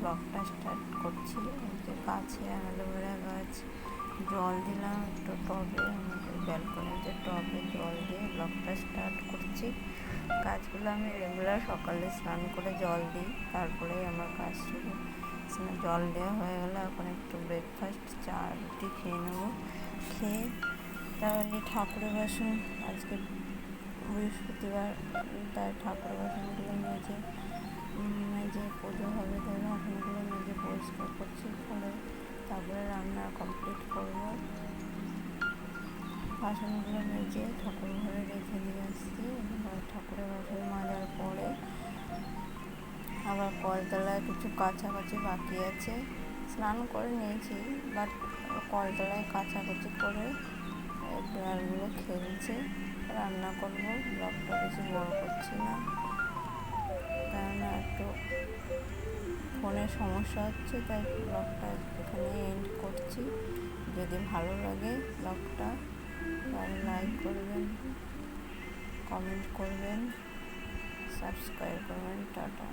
ব্লগটা স্টার্ট করছি। যে গাছে অ্যালোভেরা গাছ, জল দিলাম একটু টবে, আমাদের ব্যালকনিতে টবে জল দিয়ে ব্লগটা স্টার্ট করছি। গাছগুলো আমি রেগুলার সকালে স্নান করে জল দিই তারপরে আমার গাছ শুরু। জল দেওয়া হয়ে গেলে এখন একটু ব্রেকফাস্ট চা, রুটি খেয়ে নেব। খেয়ে তাহলে ঠাকুরের বাসন। আজকে বৃহস্পতিবার তার ঠাকুরের বাসনগুলো নিয়েছে যে পুজো হবে বাসনগুলো মেজে পরিষ্কার করছি করে তারপরে রান্না কমপ্লিট করব। বাসনগুলো মেজে ঠাকুর ঘরে রেখে দিয়ে আসছি। ঠাকুরের বাসন মাজার পরে আবার কলতলায় কিছু কাছাকাছি বাকি আছে। স্নান করে নিয়েছি বাট কলতলায় কাছাকাছি করে বিড়ালগুলো খেলছে। রান্না করব ব্লগটা বেশি বড় করছি না। ফোনের সমস্যা হচ্ছে, তাই ব্লগটা এখানে এন্ড করছি। যদি ভালো লাগে ব্লগটা তাহলে লাইক করবেন কমেন্ট করবেন সাবস্ক্রাইব করবেন, টাটা।